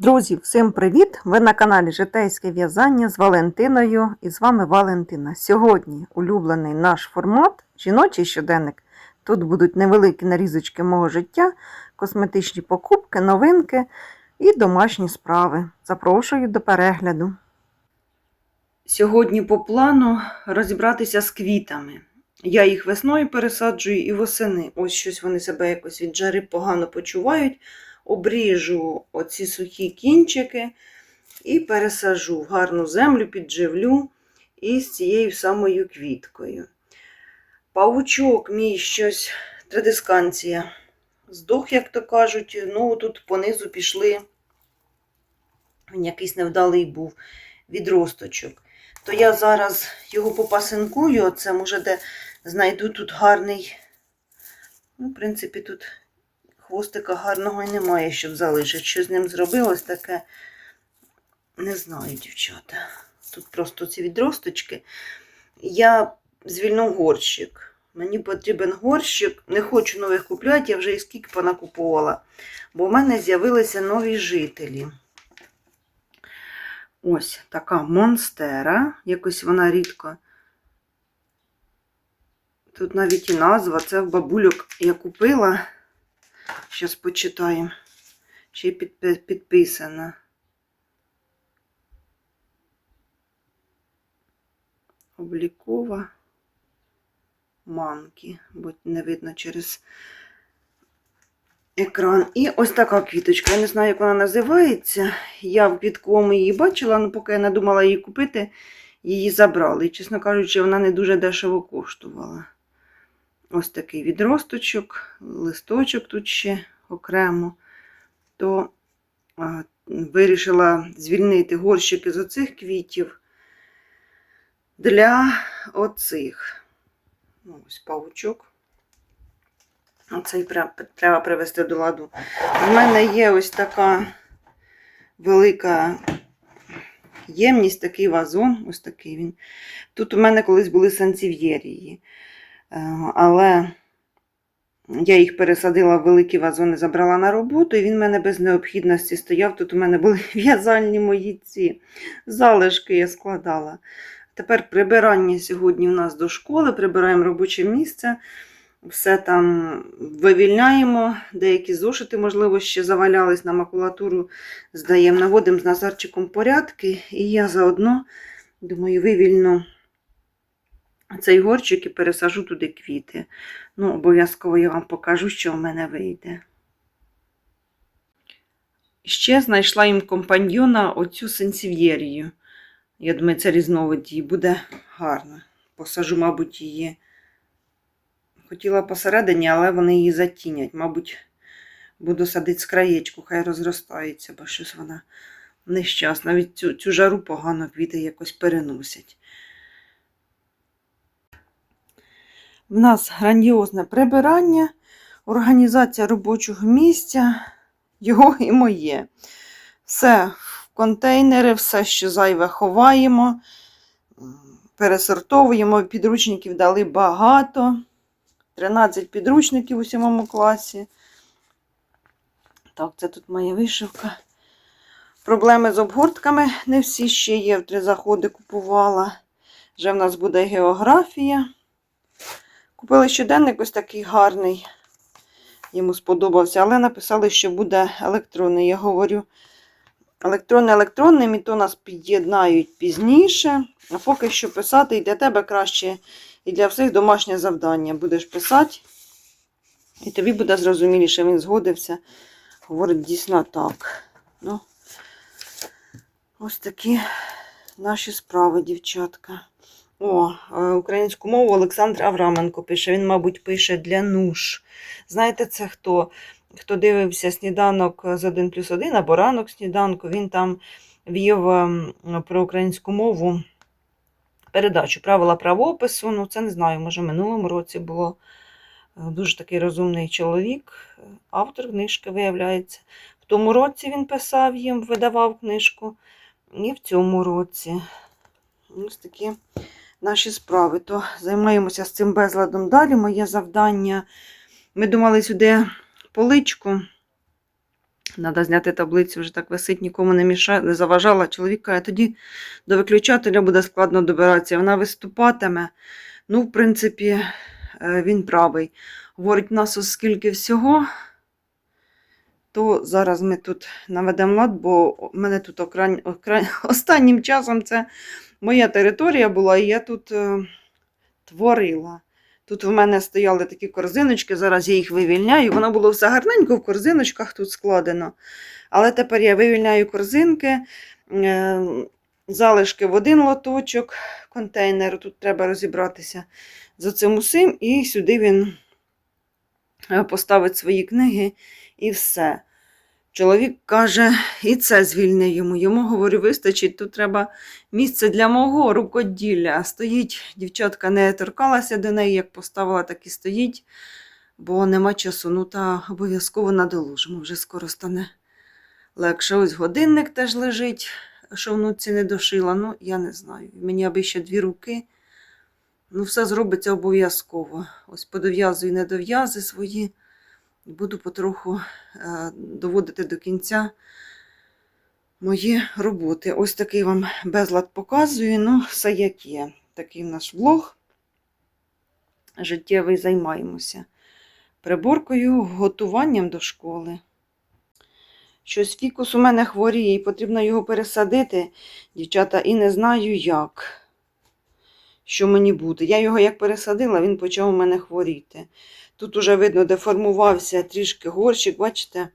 Друзі, всім привіт! Ви на каналі Житейське в'язання з Валентиною і з вами Валентина. Сьогодні улюблений наш формат жіночий щоденник. Тут будуть невеликі нарізочки мого життя, косметичні покупки, новинки і домашні справи. Запрошую до перегляду. Сьогодні по плану розібратися з квітами. Я їх весною пересаджую і восени. Ось щось вони себе якось від жари погано почувають обріжу оці сухі кінчики і пересажу в гарну землю, підживлю із цією самою квіткою. Павучок мій щось, традисканція. Здох, як то кажуть, ну тут понизу пішли, він якийсь невдалий був відросточок. То я зараз його попасинкую, оце, може, де знайду тут гарний. Ну, в принципі, тут хвостика гарного і немає, щоб залишити. Що з ним зробилось таке, не знаю, дівчата. Тут просто ці відросточки. Я звільну горщик. Мені потрібен горщик. Не хочу нових купляти, я вже і скільки понакупувала. Бо в мене з'явилися нові жителі. Ось така монстера. Якось вона рідко. Тут навіть і назва. Це в бабульок я купила. Зараз почитаємо. Й підписана. Облікова манки, бо не видно через екран. І ось така квіточка. Я не знаю, як вона називається. Я в квітковому її бачила, але поки я не думала її купити, її забрали. І, чесно кажучи, вона не дуже дешево коштувала. Ось такий відросточок, листочок тут ще окремо, то вирішила звільнити горщики з оцих квітів для оцих. Ну, Ось павучок. Оцей треба привести до ладу. У мене є ось така велика ємність, такий вазон. Ось такий він. Тут у мене колись були санців'єрії. Е, Але я їх пересадила в великі вазони, забрала на роботу, і він в мене без необхідності стояв. Тут у мене були в'язальні мої ці залишки я складала. Тепер прибирання сьогодні у нас до школи, прибираємо робоче місце, все там вивільняємо, деякі зошити, можливо, ще завалялись на макулатуру, здаємо, наводимо з Назарчиком порядки, і я заодно, думаю, вивільну цей горчик і пересажу туди квіти. Ну, обов'язково я вам покажу, що в мене вийде. Ще знайшла їм компаньйона оцю сенсів'єрію. Я думаю, це різновид її буде гарно. Посажу, мабуть, її. Хотіла посередині, але вони її затінять. Мабуть, буду садити з краєчку, хай розростається, бо щось вона нещасна. Від цю, цю жару погано квіти якось переносять. В нас грандіозне прибирання, організація робочого місця, його і моє. Все в контейнери, все, що зайве, ховаємо, пересортовуємо. Підручників дали багато. 13 підручників у сьомому класі. Так, це тут моя вишивка. Проблеми з обгортками не всі ще є. В три заходи купувала. Вже в нас буде географія. Купили щоденник ось такий гарний. Йому сподобався, але написали, що буде електронний. Я говорю, електронний електронним, і то нас під'єднають пізніше. А поки що писати і для тебе краще, і для всіх домашнє завдання. Будеш писати, і тобі буде зрозуміліше, він згодився. Говорить дійсно так. Ну, ось такі наші справи, дівчатка. О, українську мову Олександр Авраменко пише. Він, мабуть, пише для нуж. Знаєте, це хто? Хто дивився сніданок з 1 плюс 1 або ранок сніданку, він там вів ем, про українську мову передачу правила правопису. Ну, це не знаю, може, в минулому році було. Е, Дуже такий розумний чоловік, автор книжки, виявляється. В тому році він писав їм, видавав книжку, і в цьому році. Ось такі наші справи. То займаємося з цим безладом далі. Моє завдання. Ми думали сюди поличку Треба зняти таблицю, вже так висить, нікому не мішає, не заважала. Чоловік каже, тоді до виключателя буде складно добиратися. Вона виступатиме. Ну, в принципі, е, він правий. Говорить, нас оскільки всього, то зараз ми тут наведемо лад, бо в мене тут окран... окран... останнім часом це моя територія була, і я тут е, творила. Тут в мене стояли такі корзиночки, зараз я їх вивільняю. Воно було все гарненько в корзиночках тут складено. Але тепер я вивільняю корзинки, е, залишки в один лоточок контейнеру. Тут треба розібратися з цим усім, і сюди він е, поставить свої книги і все. Чоловік каже, і це звільни йому. Йому, говорю, вистачить, тут треба місце для мого рукоділля. Стоїть, дівчатка не торкалася до неї, як поставила, так і стоїть, бо нема часу. Ну та обов'язково надолужимо, вже скоро стане легше. Ось годинник теж лежить, що внуці не дошила. Ну, я не знаю. Мені аби ще дві руки. Ну, все зробиться обов'язково. Ось подов'язую недов'язи свої. Буду потроху е, доводити до кінця мої роботи. Ось такий вам безлад показую. Ну, все як є. Такий наш влог. Життєвий займаємося. Приборкою, готуванням до школи. Щось фікус у мене хворіє, і потрібно його пересадити, дівчата, і не знаю як. Що мені буде. Я його як пересадила, він почав у мене хворіти. Тут уже видно, деформувався трішки горщик, бачите,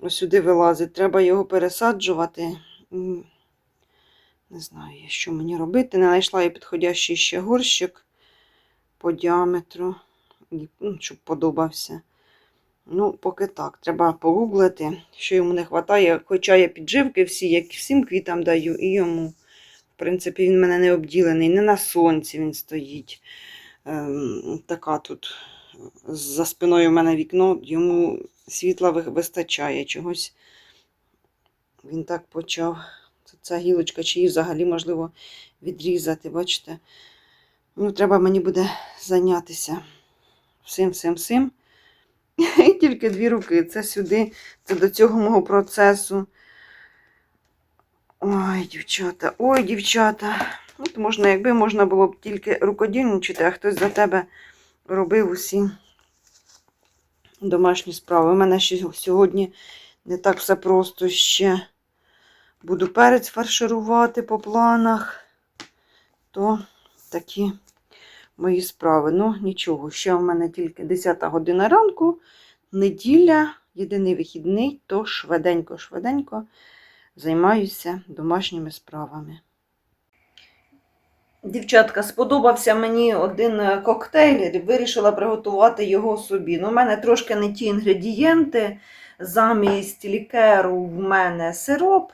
ось сюди вилазить. Треба його пересаджувати. Не знаю, що мені робити. Не знайшла я підходящий ще горщик по діаметру, ну, щоб подобався. Ну, поки так. Треба погуглити, що йому не вистачає. Хоча я підживки всі, як всім квітам даю, і йому. В принципі, він мене не обділений, не на сонці він стоїть. Ем, така тут за спиною в мене вікно, йому світла вистачає чогось. Він так почав. Ця гілочка, чи її взагалі можливо відрізати, бачите? Ну, треба мені буде зайнятися всім, всім, всім. І тільки дві руки. Це сюди, це до цього мого процесу. Ой, дівчата, ой, дівчата. От можна, якби можна було б тільки рукодільничати, а хтось за тебе робив усі домашні справи. У мене ще сьогодні не так все просто ще. Буду перець фарширувати по планах. То такі мої справи. Ну, нічого, ще в мене тільки 10 година ранку, неділя, єдиний вихідний, то швиденько-швиденько займаюся домашніми справами. Дівчатка, сподобався мені один е, коктейль, вирішила приготувати його собі. Ну, у мене трошки не ті інгредієнти. Замість лікеру в мене сироп,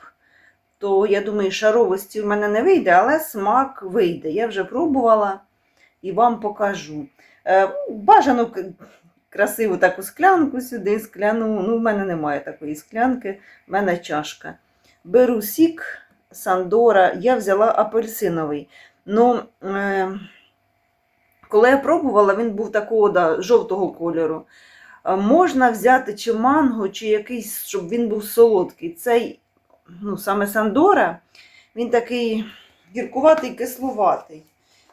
то я думаю, шаровості в мене не вийде, але смак вийде. Я вже пробувала і вам покажу. Е, Бажано красиву таку склянку сюди, скляну. Ну, в мене немає такої склянки, в мене чашка. Беру сік Сандора, я взяла апельсиновий. Ну, е, коли я пробувала, він був такого да, жовтого кольору. Е, Можна взяти чи манго, чи якийсь, щоб він був солодкий. Цей, ну, саме Сандора, він такий гіркуватий, кислуватий.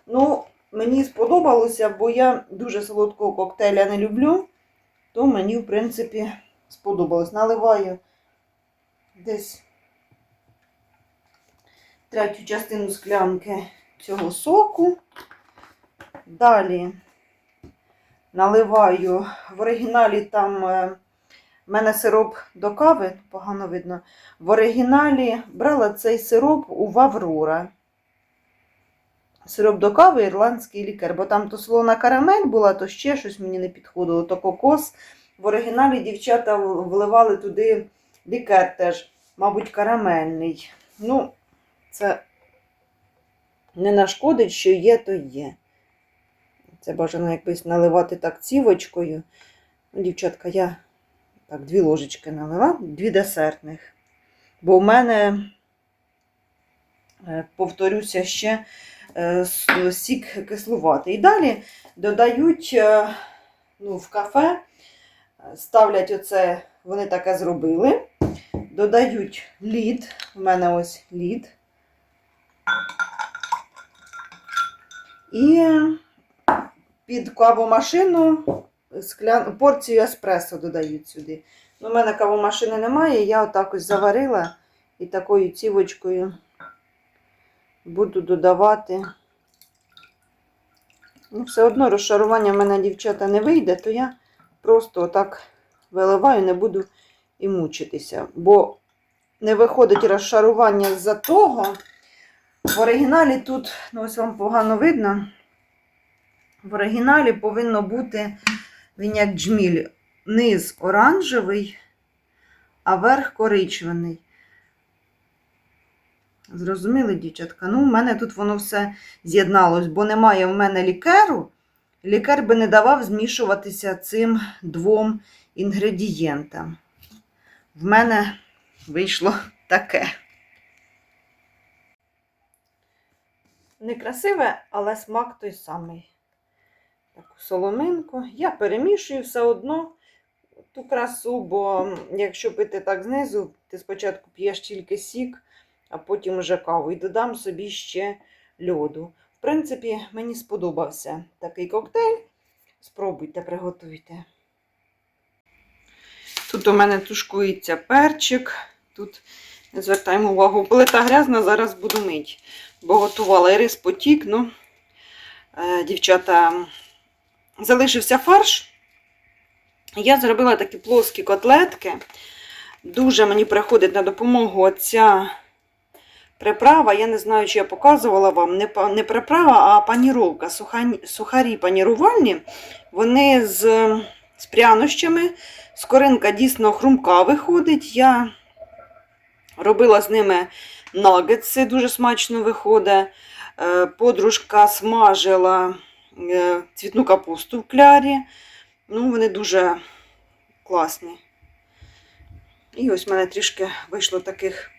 Ну, мені сподобалося, бо я дуже солодкого коктейля не люблю, то мені, в принципі, сподобалось. Наливаю десь третю частину склянки цього соку. Далі наливаю в оригіналі там е, в мене сироп до кави, погано видно. В оригіналі брала цей сироп у Ваврора. Сироп до кави, ірландський лікар, бо там то солона карамель була, то ще щось мені не підходило, то кокос. В оригіналі дівчата вливали туди лікар теж, мабуть, карамельний. Ну, це не нашкодить, що є, то є. Це бажано якось наливати так цівочкою. Ну, дівчатка, я так, дві ложечки налила, дві десертних. Бо в мене, е, повторюся ще, е, сік кислуватий. І далі додають е, ну, в кафе ставлять оце, вони таке зробили. Додають лід. У мене ось лід. І під кавомашину склян... порцію еспресо додають сюди. Ну, у мене кавомашини немає, я отак ось заварила і такою цівочкою буду додавати. Ну, все одно розшарування в мене, дівчата, не вийде, то я просто отак виливаю, не буду і мучитися. Бо не виходить розшарування з-за того. В оригіналі тут, ну ось вам погано видно, в оригіналі повинно бути він як джміль. Низ оранжевий, а верх коричневий. Зрозуміли, дівчатка? Ну, у мене тут воно все з'єдналось, бо немає в мене лікеру. Лікар би не давав змішуватися цим двом інгредієнтам. В мене вийшло таке. Некрасиве, але смак той самий. Таку соломинку. Я перемішую все одно ту красу, бо якщо пити так знизу, ти спочатку п'єш тільки сік, а потім вже каву. І додам собі ще льоду. В принципі, мені сподобався такий коктейль. Спробуйте, приготуйте. Тут у мене тушкується перчик. Тут не звертаємо увагу. Плита грязна, зараз буду мити. Бо готувала і рис потік. Ну, е, дівчата, залишився фарш. Я зробила такі плоскі котлетки. Дуже мені приходить на допомогу оця приправа. Я не знаю, чи я показувала вам. Не, приправа, а паніровка. Суха- Сухарі панірувальні. Вони з, з прянощами. Скоринка дійсно хрумка виходить. Я робила з ними нагетси, дуже смачно виходить. Е, Подружка смажила е, цвітну капусту в клярі. Ну, вони дуже класні. І ось в мене трішки вийшло таких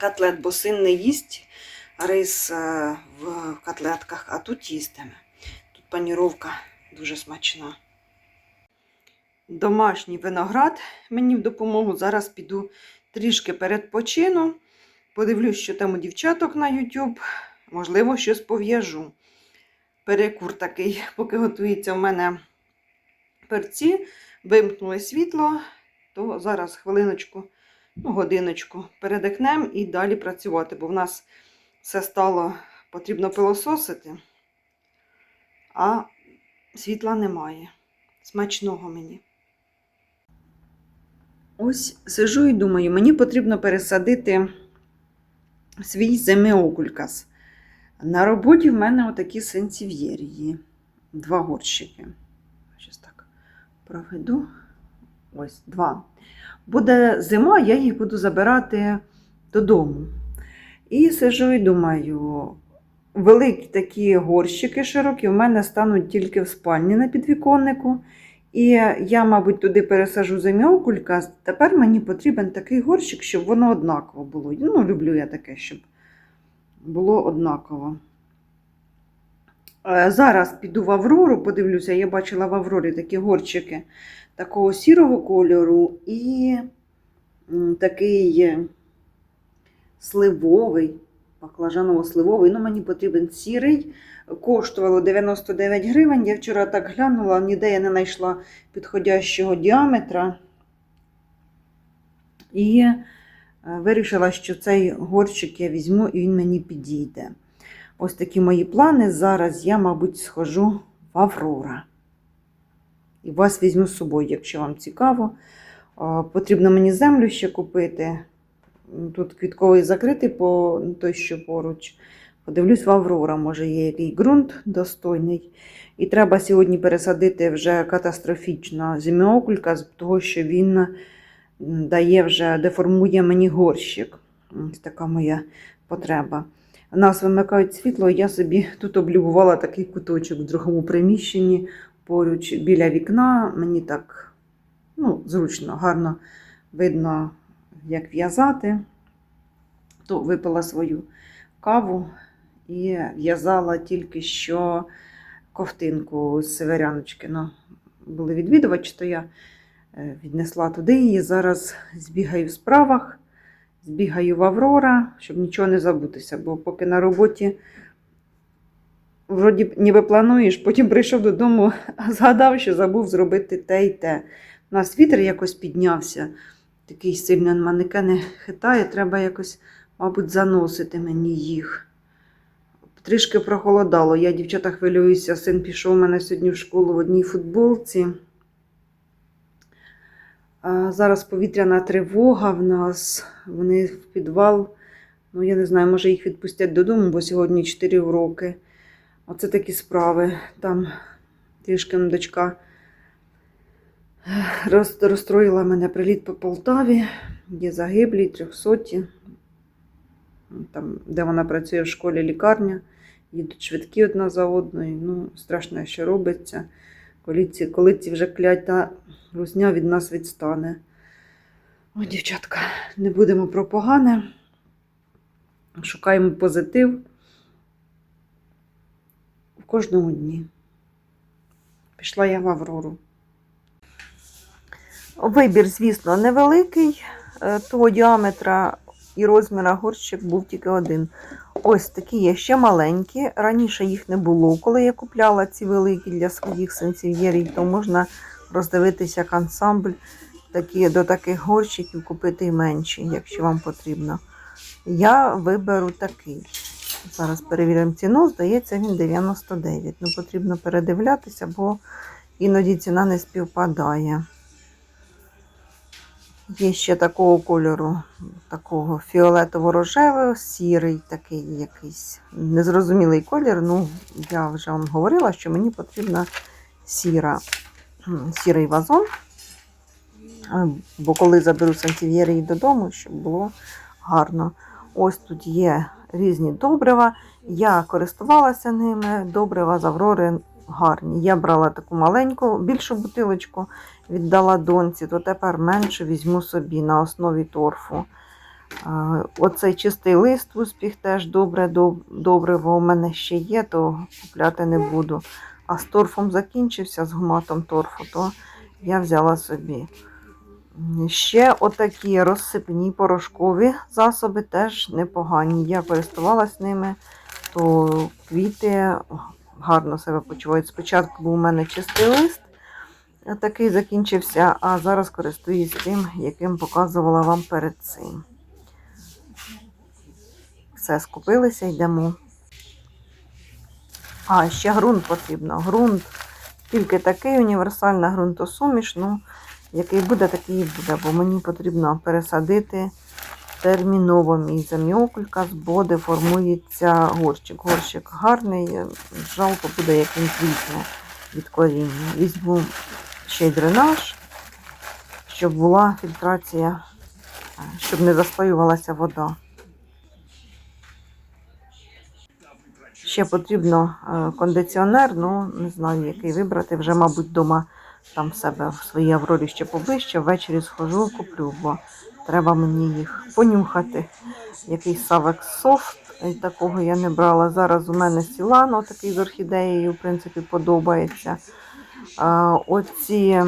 котлет, бо син не їсть рис е, в котлетках, а тут їстиме. Тут паніровка дуже смачна. Домашній виноград мені в допомогу. Зараз піду трішки передпочину. Подивлюсь, що там у дівчаток на YouTube. Можливо, щось пов'яжу. Перекур такий, поки готується в мене перці, вимкнули світло, то зараз хвилиночку, ну, годиночку передихнемо і далі працювати, бо в нас все стало потрібно пилососити, а світла немає. Смачного мені. Ось сижу і думаю, мені потрібно пересадити свій земеокулькас. На роботі в мене отакі сенсів'єрії. Два горщики. Щось так проведу. Ось два. Буде зима, я їх буду забирати додому. І сижу і думаю, великі такі горщики широкі в мене стануть тільки в спальні на підвіконнику. І я, мабуть, туди пересажу землеокулька. Тепер мені потрібен такий горщик, щоб воно однаково було. Ну, люблю я таке, щоб було однаково. Е, Зараз піду в Аврору, подивлюся, я бачила в Аврорі такі горщики такого сірого кольору і такий е, сливовий, баклажаново-сливовий. Ну, мені потрібен сірий. Коштувало 99 гривень. Я вчора так глянула, ніде я не знайшла підходящого діаметра. І е, вирішила, що цей горщик я візьму і він мені підійде. Ось такі мої плани. Зараз я, мабуть, схожу в Аврора. І вас візьму з собою, якщо вам цікаво. Е, Потрібно мені землю ще купити. Тут квітковий закритий по той, що поруч. Подивлюсь в Аврора, може є який ґрунт достойний. І треба сьогодні пересадити вже катастрофічно зімеокулька, з того, що він дає вже, деформує мені горщик. Ось така моя потреба. Нас вимикають світло, я собі тут облюбувала такий куточок в другому приміщенні поруч біля вікна. Мені так ну, зручно, гарно видно, як в'язати. То випила свою каву і в'язала тільки що ковтинку з северяночки. Ну, були відвідувачі, то я е, віднесла туди її. Зараз збігаю в справах, збігаю в Аврора, щоб нічого не забутися, бо поки на роботі. Вроді ніби плануєш, потім прийшов додому, згадав, що забув зробити те й те. У нас вітер якось піднявся, такий сильно манекени хитає, треба якось, мабуть, заносити мені їх. Трішки прохолодало. Я, дівчата, хвилююся. Син пішов у мене сьогодні в школу в одній футболці. А зараз повітряна тривога в нас. Вони в підвал. Ну, я не знаю, може їх відпустять додому, бо сьогодні 4 уроки. Оце такі справи. Там трішки дочка розстроїла мене приліт по Полтаві. Є загиблі, трьохсоті. Там, де вона працює в школі лікарня. Їдуть швидкі одна за одною. Ну, страшно, що робиться. Коли ці, коли ці вже клята русня від нас відстане. О, дівчатка, не будемо про погане. Шукаємо позитив в кожному дні. Пішла я в Аврору. Вибір, звісно, невеликий. Е, Того діаметра і розміра горщик був тільки один. Ось такі є ще маленькі. Раніше їх не було, коли я купляла ці великі для своїх сенсів'єрів, то можна роздивитися як ансамбль такі, до таких горщиків купити і менші, якщо вам потрібно. Я виберу такий. Зараз перевіримо ціну, здається, він 99. Ну, потрібно передивлятися, бо іноді ціна не співпадає. Є ще такого кольору, такого фіолетово-рожевого, сірий такий якийсь незрозумілий колір. Ну, я вже вам говорила, що мені потрібна сіра, сірий вазон. Е, Бо коли заберу сантів'єри додому, щоб було гарно. Ось тут є різні добрива. Я користувалася ними. Добрива з Аврори гарні. Я брала таку маленьку, більшу бутилочку, віддала доньці, то тепер менше візьму собі на основі торфу. Оцей чистий лист успіх теж добре, доб- добриво у мене ще є, то купляти не буду. А з торфом закінчився, з гуматом торфу, то я взяла собі. Ще отакі розсипні порошкові засоби теж непогані. Я користувалась ними, то квіти гарно себе почувають. Спочатку був у мене чистий лист, такий закінчився, а зараз користуюсь тим, яким показувала вам перед цим. Все, скупилися, йдемо. А, ще ґрунт потрібно. Ґрунт тільки такий універсальна ґрунтосуміш. Ну, який буде, такий і буде, бо мені потрібно пересадити терміново мій заміокулька з боди формується горщик. Горщик гарний, жалко буде, як він квітне від коріння. Візьму ще й дренаж, щоб була фільтрація, е, щоб не застоювалася вода. Ще потрібно е, кондиціонер, ну не знаю, який вибрати. Вже, мабуть, вдома там в себе в своїй аврорі ще поближче. Ввечері схожу, куплю, бо треба мені їх понюхати. Якийсь Савекс софт, такого я не брала. Зараз у мене Сілано такий з орхідеєю, в принципі, подобається. Оці,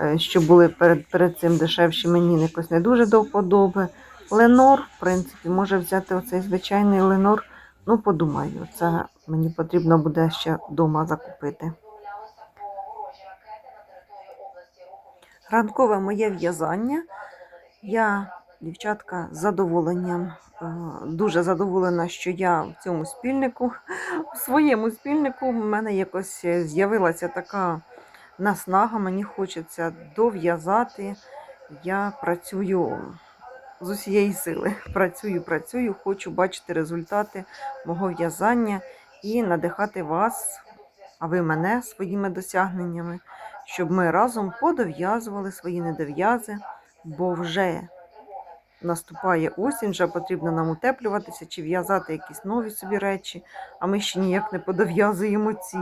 е, що були перед, перед цим дешевші, мені якось не дуже до вподоби. Ленор, в принципі, може взяти оцей звичайний Ленор. Ну, подумаю, це мені потрібно буде ще вдома закупити. Ранкове моє в'язання. Я, дівчатка, з задоволенням, е, дуже задоволена, що я в цьому спільнику, в своєму спільнику в мене якось з'явилася така наснага, мені хочеться дов'язати. Я працюю з усієї сили. Працюю, працюю, хочу бачити результати мого в'язання і надихати вас, а ви мене своїми досягненнями, щоб ми разом подов'язували свої недов'язи, бо вже наступає осінь, вже потрібно нам утеплюватися чи в'язати якісь нові собі речі, а ми ще ніяк не подов'язуємо ці.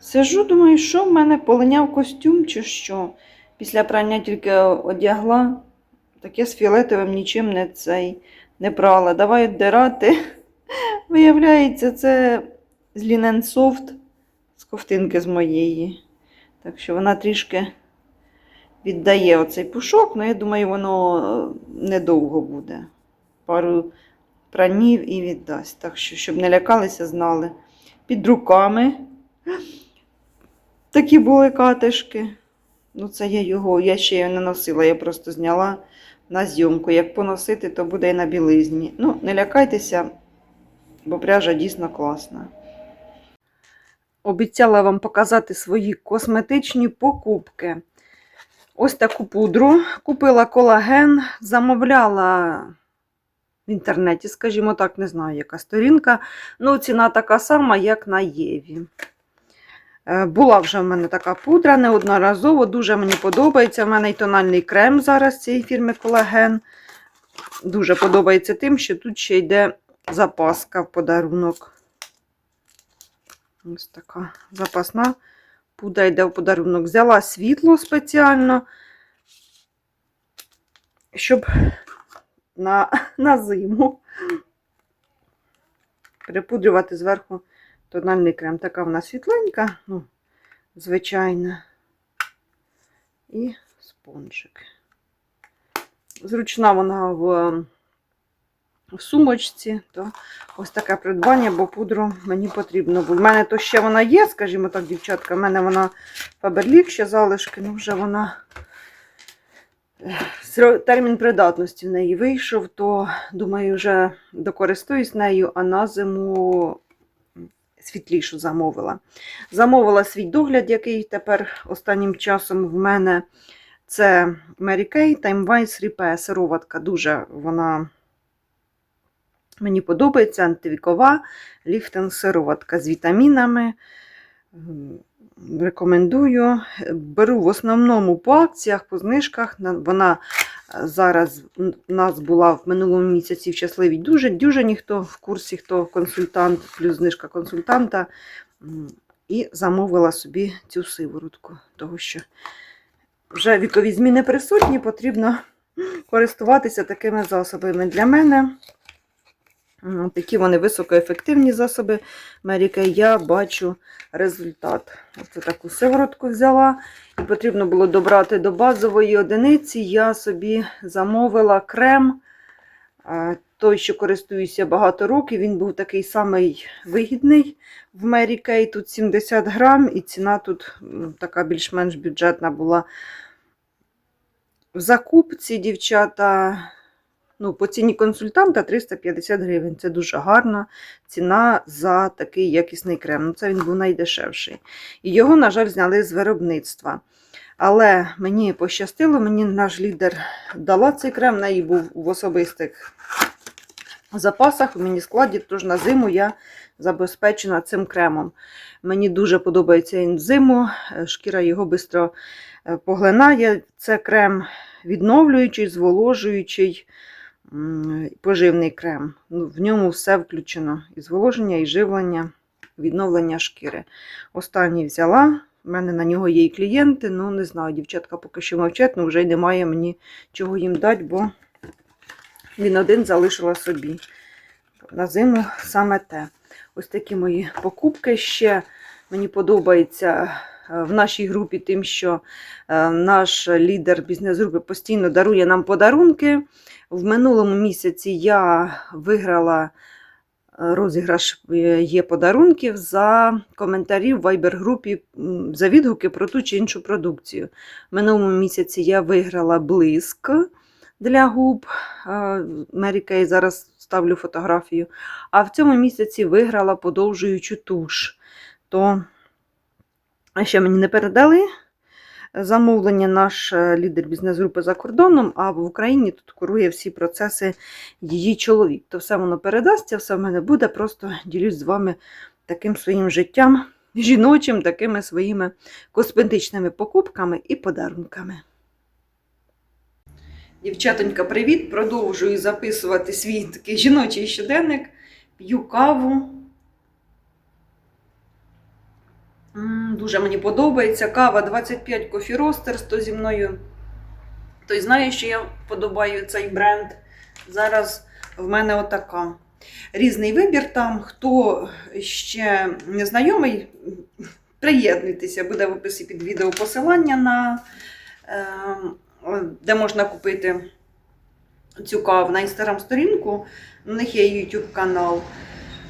Сижу, думаю, що в мене полиняв костюм чи що. Після прання тільки одягла, таке з фіолетовим нічим не цей не прала. Давай віддирати. Виявляється, це з Linen Soft, з ковтинки з моєї. Так що вона трішки віддає оцей пушок, але я думаю, воно е, недовго буде. Пару пранів і віддасть. Так що, щоб не лякалися, знали. Під руками такі були катишки. Ну, це я його, я ще його не носила, я просто зняла на зйомку. Як поносити, то буде і на білизні. Ну, не лякайтеся, бо пряжа дійсно класна. Обіцяла вам показати свої косметичні покупки. Ось таку пудру. Купила колаген, замовляла в інтернеті, скажімо так, не знаю, яка сторінка. Ну, ціна така сама, як на Єві. Е, Була вже в мене така пудра неодноразово, дуже мені подобається. У мене і тональний крем зараз цієї фірми Колаген. Дуже подобається тим, що тут ще йде запаска в подарунок. Ось така запасна пудра йде в подарунок. Взяла світло спеціально, щоб на, на зиму припудрювати зверху тональний крем. Така вона світленька, ну, звичайна. І спонжик. Зручна вона в, в сумочці, то ось таке придбання, бо пудру мені потрібно. У мене то ще вона є, скажімо так, дівчатка. У мене вона Фаберлік ще залишки, ну вже вона. е, Термін придатності в неї вийшов, то думаю, вже докористуюсь нею, а на зиму світлішу замовила. Замовила свій догляд, який тепер останнім часом в мене це Mary Kay Time Wise Repair сироватка. Дуже вона мені подобається, антивікова, ліфтинг сироватка з вітамінами. Рекомендую. Беру в основному по акціях, по знижках. Вона е, зараз в нас була в минулому місяці в щасливій дуже. Дуже ніхто в курсі, хто консультант, плюс знижка консультанта. І замовила собі цю сиворотку, тому що вже вікові зміни присутні, потрібно користуватися такими засобами. Для мене такі вони високоефективні засоби. Меріка, я бачу результат. Ось таку сиворотку взяла. І потрібно було добрати до базової одиниці. Я собі замовила крем. Той, що користуюся багато років, він був такий самий вигідний в Mary Kay. Тут 70 грам, і ціна тут така більш-менш бюджетна була. В закупці дівчата, ну, по ціні консультанта 350 гривень. Це дуже гарна ціна за такий якісний крем. Ну, це він був найдешевший. І його, на жаль, зняли з виробництва. Але мені пощастило, мені наш лідер дала цей крем, в неї був в особистих запасах, у мені складі, тож на зиму я забезпечена цим кремом. Мені дуже подобається зиму, е, шкіра його швидко поглинає. Це крем відновлюючий, зволожуючий, поживний крем. Ну, В ньому все включено: і зволоження, і живлення, відновлення шкіри. Останній взяла. У мене на нього є і клієнти, ну не знаю, дівчатка поки що мовчать, ну вже й немає мені чого їм дати, бо він один залишила собі. На зиму саме те. Ось такі мої покупки. Ще мені подобається в нашій групі тим, що е, наш лідер бізнес-групи постійно дарує нам подарунки. В минулому місяці я виграла е, розіграш е, є подарунків за коментарі в Viber-групі за відгуки про ту чи іншу продукцію. В минулому місяці я виграла блиск для губ. Mary Kay, зараз ставлю фотографію. А в цьому місяці виграла подовжуючу туш. То а ще мені не передали замовлення наш е, лідер бізнес-групи за кордоном, а в Україні тут курує всі процеси її чоловік. То все воно передасться, все в мене буде. Просто ділюсь з вами таким своїм життям, жіночим, такими своїми косметичними покупками і подарунками. Дівчатонька, привіт! Продовжую записувати свій такий жіночий щоденник. П'ю каву. Дуже мені подобається. Кава 25 Coffee Roasters, то зі мною. Той знає, що я подобаю цей бренд. Зараз в мене отака. Різний вибір там. Хто ще не знайомий, приєднуйтеся, буде в описі під відео посилання на е, де можна купити цю каву на інстаграм-сторінку. У них є YouTube канал.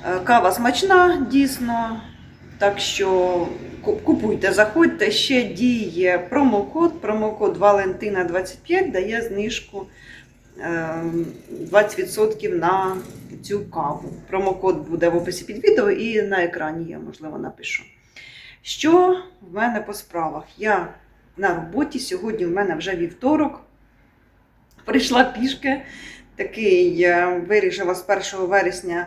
Е, Кава смачна, дійсно. Так що купуйте, заходьте. Ще діє промокод. Промокод Валентина 25 дає знижку е, 20% на цю каву. Промокод буде в описі під відео і на екрані я, можливо, напишу. Що в мене по справах? Я на роботі. Сьогодні в мене вже вівторок. Прийшла пішки. Такий я вирішила з 1 вересня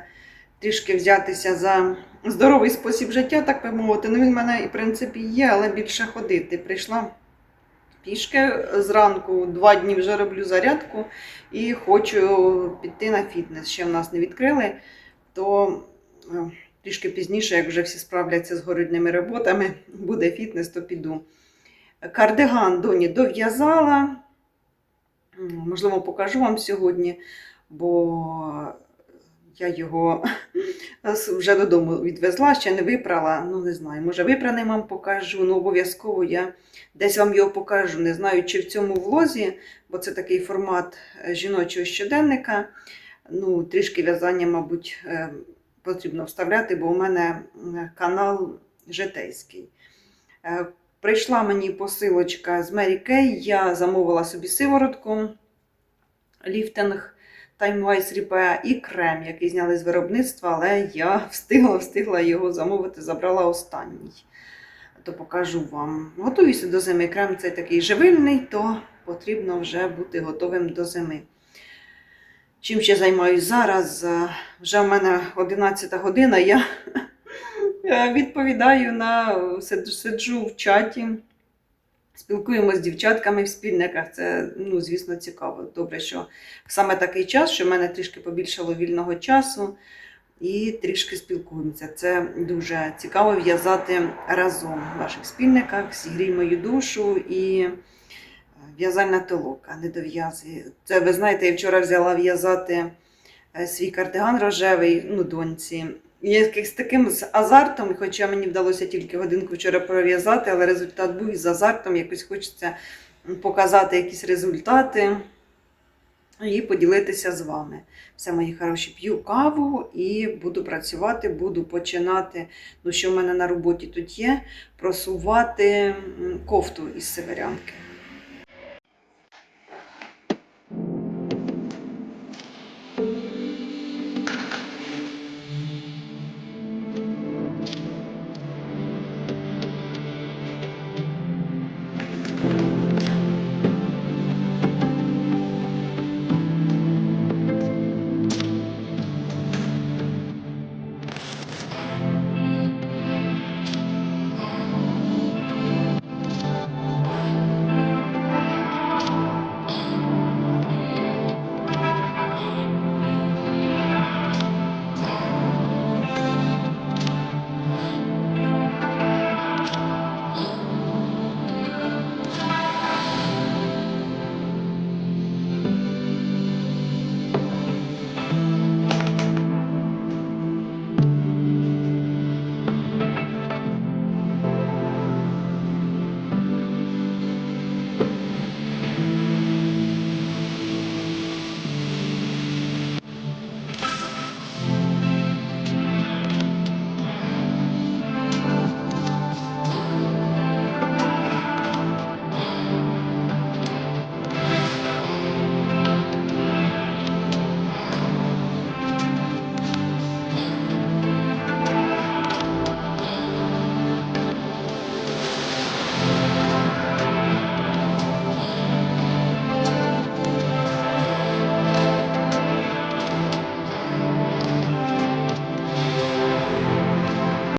трішки взятися за здоровий спосіб життя, так би мовити. Ну, він в мене в принципі є, але більше ходити. Прийшла пішки зранку, два дні вже роблю зарядку і хочу піти на фітнес. Ще в нас не відкрили, то е, трішки пізніше, як вже всі справляться з городними роботами, буде фітнес, то піду. Кардиган доні дов'язала. Можливо, покажу вам сьогодні, бо я його вже додому відвезла, ще не випрала. Ну, не знаю, може випраний вам покажу, ну обов'язково я десь вам його покажу. Не знаю, чи в цьому влозі, бо це такий формат е, жіночого щоденника. Ну, трішки в'язання, мабуть, е, потрібно вставляти, бо у мене канал житейський. Е, Прийшла мені посилочка з Мері Кей. Я замовила собі сиворотку, ліфтинг Timewise Repair і крем, який зняли з виробництва, але я встигла, встигла його замовити, забрала останній. То покажу вам. Готуюся до зими. Крем цей такий живильний, то потрібно вже бути готовим до зими. Чим ще займаюся зараз? Вже в мене 11 година. Я відповідаю на сиджу в чаті. Спілкуємося з дівчатками в спільниках. Це, ну, звісно, цікаво. Добре, що саме такий час, що в мене трішки побільшало вільного часу, і трішки спілкуємося. Це дуже цікаво в'язати разом в ваших спільниках, зігрій мою душу і е, в'язальна толока, не дов'язує. Це ви знаєте, я вчора взяла в'язати е, свій кардиган рожевий, ну, доньці. Якось з таким з азартом, хоча мені вдалося тільки годинку вчора пров'язати, але результат був із азартом. Якось хочеться показати якісь результати і поділитися з вами. Все, мої хороші, п'ю каву і буду працювати, буду починати. Ну, що в мене на роботі тут є, просувати кофту із северянки.